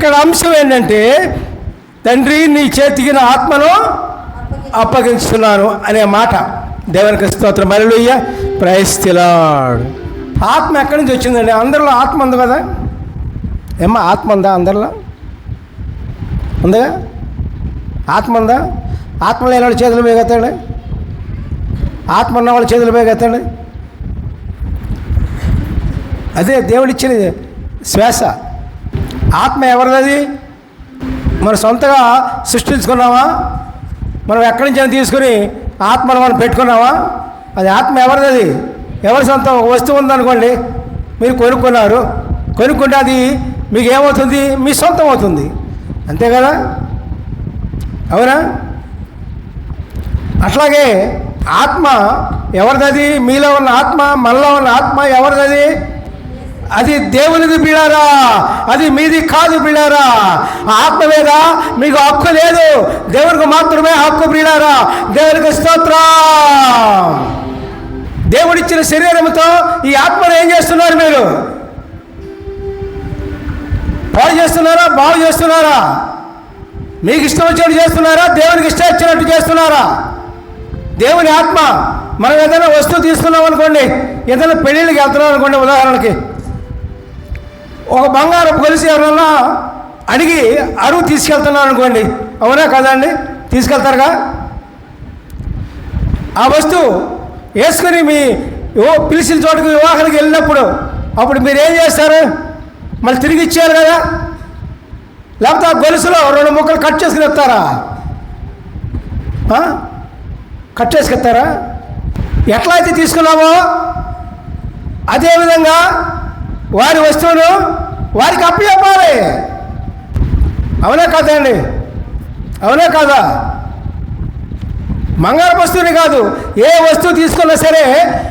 ఇక్కడ అంశం ఏంటంటే తండ్రి నీ చేతికి నా ఆత్మను అప్పగించుతున్నాను అనే మాట. దేవునికి స్తోత్రం. మరలుయ్య ప్రయస్తిలాడు ఆత్మ ఎక్కడి నుంచి వచ్చిందండి? అందరిలో ఆత్మ ఉంది కదా? ఏమ్మా ఆత్మ ఉందా అందరిలో? ఉందా? ఆత్మ ఉందా? ఆత్మ లేని వాళ్ళ చేతులు వేగెత్తండి ఆత్మ ఉన్న వాళ్ళ చేతులు వేగెత్తండి అదే దేవుడిచ్చిన శ్వాస. ఆత్మ ఎవరిది మనం సొంతగా సృష్టించుకున్నామా? మనం ఎక్కడి నుంచి అయినా తీసుకుని ఆత్మను మనం పెట్టుకున్నామా? అది ఆత్మ ఎవరిది ఎవరి సొంతం ఒక వస్తువు ఉందనుకోండి మీరు కొనుక్కున్నారు. కొనుక్కుంటే అది మీకు ఏమవుతుంది మీ సొంతం అవుతుంది. అంతే కదా? అవునా? అట్లాగే ఆత్మ ఎవరిదది? మీలో ఉన్న ఆత్మ మనలో ఉన్న ఆత్మ ఎవరిదది? అది దేవునిది బిడారా. అది మీది కాదు బిడారా. ఆ ఆత్మ మీద మీకు హక్కు లేదు. దేవునికి మాత్రమే హక్కు బిడారా. దేవునికి స్తోత్రం. దేవుడిచ్చిన శరీరంతో ఈ ఆత్మను ఏం చేస్తున్నారు మీరు? పాడు చేస్తున్నారా? బాగు చేస్తున్నారా? మీకు ఇష్టం వచ్చినట్టు చేస్తున్నారా? దేవునికి ఇష్టం వచ్చినట్టు చేస్తున్నారా? దేవుని ఆత్మ మనం ఏదైనా వస్తువు తీసుకున్నాం అనుకోండి ఏదైనా పెళ్ళిళ్ళకి వెళ్తున్నాం అనుకోండి ఉదాహరణకి ఒక బంగారం కొలిసి ఎవరన్నా అడిగి అరువు తీసుకెళ్తున్నాను అనుకోండి. అవునా కదండి తీసుకెళ్తారుగా? ఆ వస్తువు వేసుకుని మీ ఓ పిలిచిన చోటుకు వివాహానికి వెళ్ళినప్పుడు అప్పుడు మీరు ఏం చేస్తారు? మళ్ళీ తిరిగి ఇచ్చేయాలి కదా? లేకపోతే ఆ గొలుసులో రెండు ముక్కలు కట్ చేసుకుని వస్తారా? కట్ చేసుకెత్తారా ఎట్లా అయితే తీసుకున్నామో అదేవిధంగా వారి వస్తువును వారికి అప్పచెప్పాలి. అవునా కాదా అండి? అవునా కాదా? మంగళ వస్తువుని కాదు ఏ వస్తువు తీసుకున్నా సరే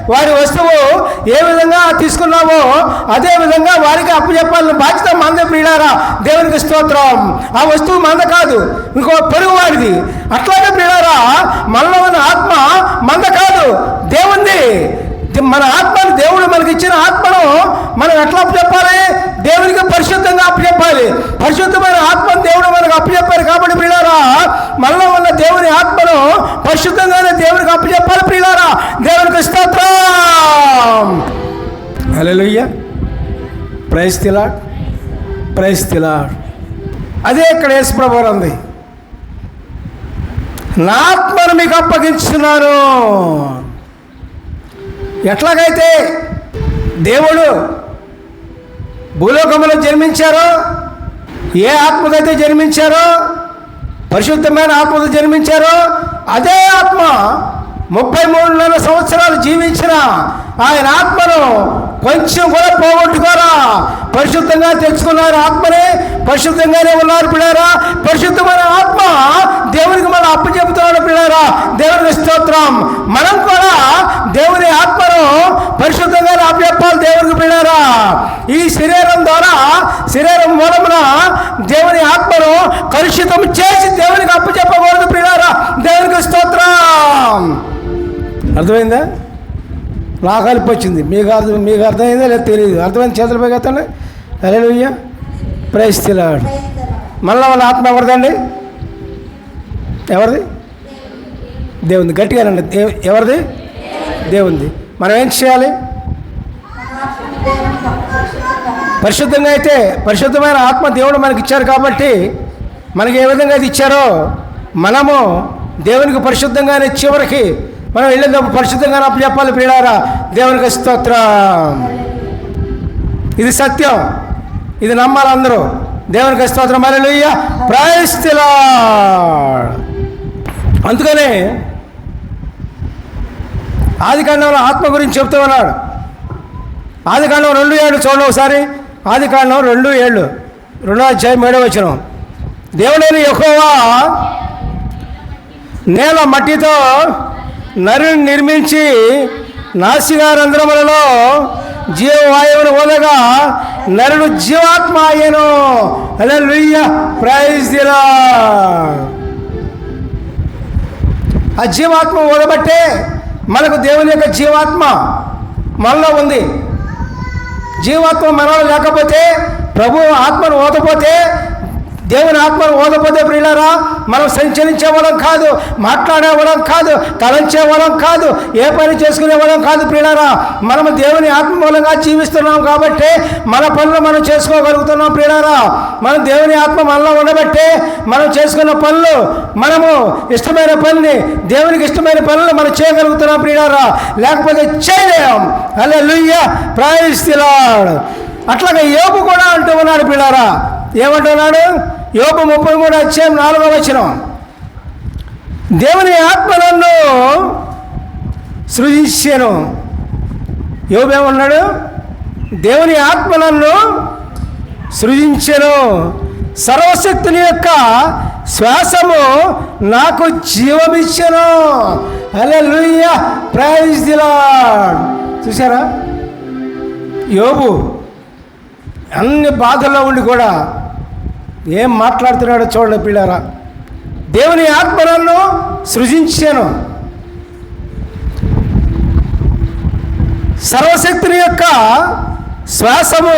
వారి వస్తువు ఏ విధంగా తీసుకున్నామో అదే విధంగా వారికి అప్పు చెప్పాలని బాధ్యత మంద ప్రియులారా దేవునికి స్తోత్రం. ఆ వస్తువు మంద కాదు ఇంకో పొరుగు వారిది. అట్లాగే ప్రియులారా మనలో ఉన్న ఆత్మ మంద కాదు దేవుంది. మన ఆత్మను దేవుడు మనకి ఇచ్చిన ఆత్మను మనం ఎట్లా అప్పచెప్పాలి దేవునికి పరిశుద్ధంగా అప్పచెప్పాలి పరిశుద్ధమైన ఆత్మను దేవుడు మనకు అప్పచెప్పారు కాబట్టి ప్రియులారా మనలో ఉన్న దేవుని ఆత్మను పరిశుద్ధంగానే దేవునికి అప్పచెప్పాలి ప్రియులారా. దేవునికి స్తోత్రం. హల్లెలూయా. ప్రైజ్ తిలాడ్ తిలాడ్ అదే ఇక్కడ యేసుప్రభు ఉంది నా ఆత్మను మీకు అప్పగించున్నాను. ఎట్లాగైతే దేవుడు భూలోకంలో జన్మించారో ఏ ఆత్మకైతే జన్మించారో పరిశుద్ధమైన ఆత్మతో జన్మించారో అదే ఆత్మ ముప్పై మూడున్నర సంవత్సరాలు జీవించిన ఆయన ఆత్మను కొంచెం కూడా పోగొట్టుకోరా. పరిశుద్ధంగా తెచ్చుకున్నారు ఆత్మనే పరిశుద్ధంగానే ఉన్నారు పిల్లారా. పరిశుద్ధమైన ఆత్మ దేవునికి మనం అప్పు చెబుతున్నాడు పిల్లారా. దేవునికి స్తోత్రం. మనం కూడా దేవుని ఆత్మను పరిశుద్ధంగానే అప్పచెప్పాలి దేవునికి పిల్లారా. ఈ శరీరం ద్వారా శరీరం మూలమున దేవుని ఆత్మను కలుషితం చేసి దేవునికి అప్పు చెప్పకూడదు పిల్లారా. దేవునికి స్తోత్రం. అర్థమైందా? నాకు కలిపి వచ్చింది మీకు అర్థం మీకు అర్థమైందా లేదు తెలియదు. అర్థమైంది చేతులపై కదండి ఎత్తండి. అలెలుయ్య మళ్ళీ వాళ్ళ ఆత్మ ఎవరిదండి? ఎవరిది? దేవుంది. గట్టిగా రండి. ఎవరిది? దేవుంది. మనం ఏం చేయాలి? పరిశుద్ధంగా అయితే పరిశుద్ధమైన ఆత్మ దేవుడు మనకి ఇచ్చారు కాబట్టి మనకి ఏ విధంగా అయితే ఇచ్చారో మనము దేవునికి పరిశుద్ధంగానే చివరికి మనం వెళ్ళినప్పుడు పరిశుద్ధంగానే అప్పు చెప్పాలి ప్రియులారా. దేవునికి స్తోత్రం. ఇది సత్యం. ఇది నమ్మాలి అందరూ. దేవునికి స్తోత్రం. మరి ప్రాయస్థిలా అందుకనే ఆది కాండంలో ఆత్మ గురించి చెప్తూ ఉన్నాడు. ఆది కాండం రెండు ఏళ్ళు చూడండి ఒకసారి. ఆది కాండం రెండు ఏళ్ళు. రెండో అధ్యాయం ఏడో వచ్చిన దేవుడైన ఎక్కువగా నేల మట్టితో నరుని నిర్మించి నాసికారంధ్రములలో జీవవాయువును వదగా నరుడు జీవాత్మ అయ్యను. అలా లుయ్య ప్రైజ్ దిలా ఆ జీవాత్మ ఓడబట్టే మనకు దేవుని యొక్క జీవాత్మ మనలో ఉంది. జీవాత్మ మనలో లేకపోతే ప్రభు ఆత్మను ఓతపోతే దేవుని ఆత్మను ఓదపోతే ప్రియులరా మనం సంచరించే వాళ్ళం కాదు మాట్లాడేవాళ్ళం కాదు తలంచేవాళ్ళం కాదు ఏ పని చేసుకునేవాళ్ళం కాదు ప్రియులరా. మనం దేవుని ఆత్మ మూలంగా జీవిస్తున్నాం కాబట్టి మన పనులు మనం చేసుకోగలుగుతున్నాం ప్రియులరా. మనం దేవుని ఆత్మ మనలో ఉండబట్టే మనం చేసుకున్న పనులు మనము ఇష్టమైన పనిని దేవునికి ఇష్టమైన పనులు మనం చేయగలుగుతున్నాం ప్రియులరా. లేకపోతే చేయలేం. అలా లుయ్య ప్రాయిస్తున్నాడు అట్లాగే యోగు కూడా అంటూ ఉన్నాడు పిల్లారా ఏమంటున్నాడు? యోగ ముప్పై మూడు అధ్యాయం నాలుగో వచనం. దేవుని ఆత్మ నన్ను సృజించాను. యోగేమన్నాడు దేవుని ఆత్మ నన్ను సృజించాను. సర్వశక్తుని యొక్క శ్వాసము నాకు జీవమిచ్చెను. అలా లూయ ప్రైజ్ దిలా చూసారా యోబు అన్ని బాధల్లో ఉండి కూడా ఏం మాట్లాడుతున్నాడో చూడండి పిల్లరా. దేవుని ఆత్మ నన్ను సృజించాను. సర్వశక్తుని యొక్క శ్వాసము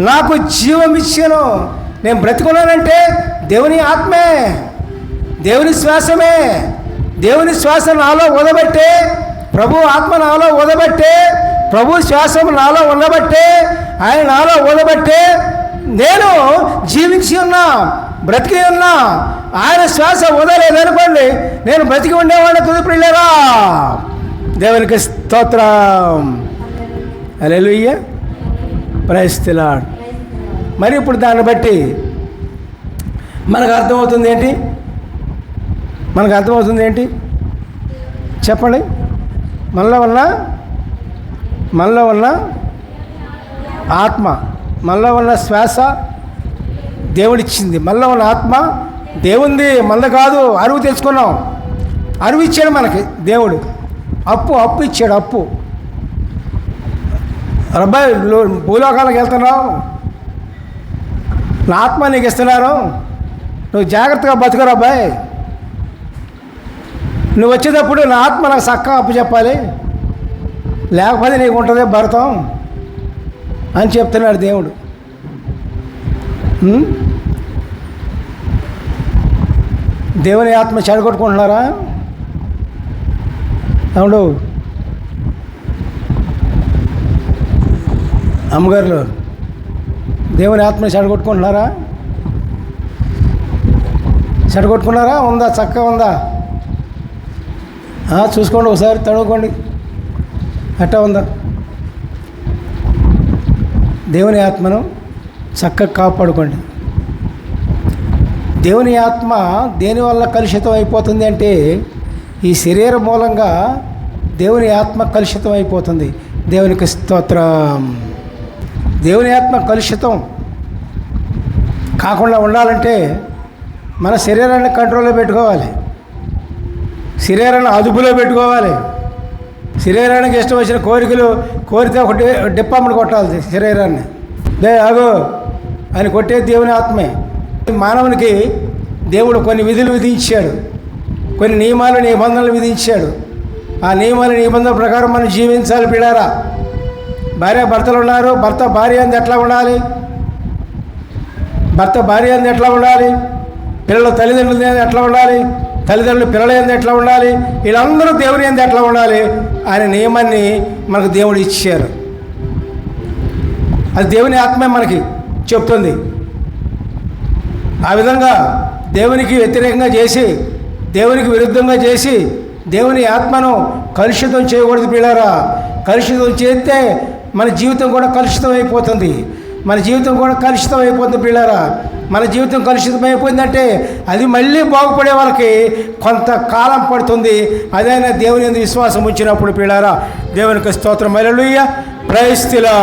నాకు జీవమిచ్చాను నేను బ్రతికున్నానంటే దేవుని ఆత్మే దేవుని శ్వాసమే. దేవుని శ్వాస నాలో ఉదబట్టే ప్రభు ఆత్మ నాలో వదబట్టే ప్రభు శ్వాసం నాలో ఉండబట్టే ఆయన నాలో వదబట్టే నేను జీవించి ఉన్నా బ్రతికి ఉన్నా ఆయన శ్వాస వదలేదనుకోండి నేను బ్రతికి ఉండేవాడిని కుదిపిలేరా దేవునికి స్తోత్రం. అలెలుయ్య ప్రయస్తిలాడు మరి ఇప్పుడు దాన్ని బట్టి మనకు అర్థమవుతుంది ఏంటి? మనకు అర్థమవుతుంది ఏంటి? చెప్పండి. మనలో ఉన్న మనలో ఉన్న ఆత్మ. మనలో ఉన్న శ్వాస దేవుడిచ్చింది. మనలో ఉన్న ఆత్మ దేవుంది. మనది కాదు అరువు తెచ్చుకున్నాం అరువు ఇచ్చాడు మనకి దేవుడు. అప్పు అప్పు ఇచ్చాడు అప్పు. రబ్బాయి భూలోకాలకు వెళ్తున్నావు. నా ఆత్మ నీకు ఇస్తున్నారు. నువ్వు జాగ్రత్తగా బతుకురా అబ్బాయి నువ్వు వచ్చేటప్పుడు నా ఆత్మ నాకు చక్కగా అప్పు చెప్పాలి. లేకపోతే నీకు ఉంటుంది భరతం. అని చెప్తున్నాడు దేవుడు. దేవుని ఆత్మ చెడగొట్టుకుంటున్నారా? అవును. అమ్మగారులు దేవుని ఆత్మ చెడగొట్టుకుంటున్నారా? చెడగొట్టుకున్నారా? ఉందా? చక్కగా ఉందా? చూసుకోండి ఒకసారి తడుకోండి అట్టా ఉందా? దేవుని ఆత్మను చక్కగా కాపాడుకోండి. దేవుని ఆత్మ దేనివల్ల కలుషితం అయిపోతుంది అంటే ఈ శరీర మూలంగా దేవుని ఆత్మ కలుషితం అయిపోతుంది. దేవునికి స్తోత్రం. దేవుని ఆత్మ కలుషితం కాకుండా ఉండాలంటే మన శరీరాన్ని కంట్రోల్లో పెట్టుకోవాలి. శరీరాన్ని అదుపులో పెట్టుకోవాలి. శరీరానికి ఇష్టం వచ్చిన కోరికలు కోరితే ఒకటి డిప్పమ్మని కొట్టాలి శరీరాన్ని లే ఆగు. అని కొట్టే దేవుని ఆత్మే. మానవునికి దేవుడు కొన్ని విధులు విధించాడు. కొన్ని నియమాలు నిబంధనలు విధించాడు. ఆ నియమాలు నిబంధనల ప్రకారం మనం జీవించాలి పిడారా భార్య భర్తలు ఉన్నారు. భర్త భార్య అంది ఎట్లా ఉండాలి? భర్త భార్య అంది ఎట్లా ఉండాలి? పిల్లలు తల్లిదండ్రులు ఎట్లా ఉండాలి? తల్లిదండ్రులు పిల్లలు ఏంది ఎట్లా ఉండాలి? వీళ్ళందరూ దేవుని ఏంది ఎట్లా ఉండాలి? అనే నియమాన్ని మనకు దేవుడు ఇచ్చారు. అది దేవుని ఆత్మే మనకి చెప్తుంది. ఆ విధంగా దేవునికి వ్యతిరేకంగా చేసి దేవునికి విరుద్ధంగా చేసి దేవుని ఆత్మను కలుషితం చేయకూడదు పిల్లరా. కలుషితం చేస్తే మన జీవితం కూడా కలుషితం అయిపోతుంది. మన జీవితం కూడా కలుషితం అయిపోతుంది పిల్లరా. మన జీవితం కలుషితం అయిపోయిందంటే అది మళ్ళీ బాగుపడే వాళ్ళకి కొంతకాలం పడుతుంది. అదైనా దేవుని విశ్వాసం ఉంచినప్పుడు పిల్లరా దేవునికి స్తోత్రం. మరలుయ్య ప్రైస్తిలా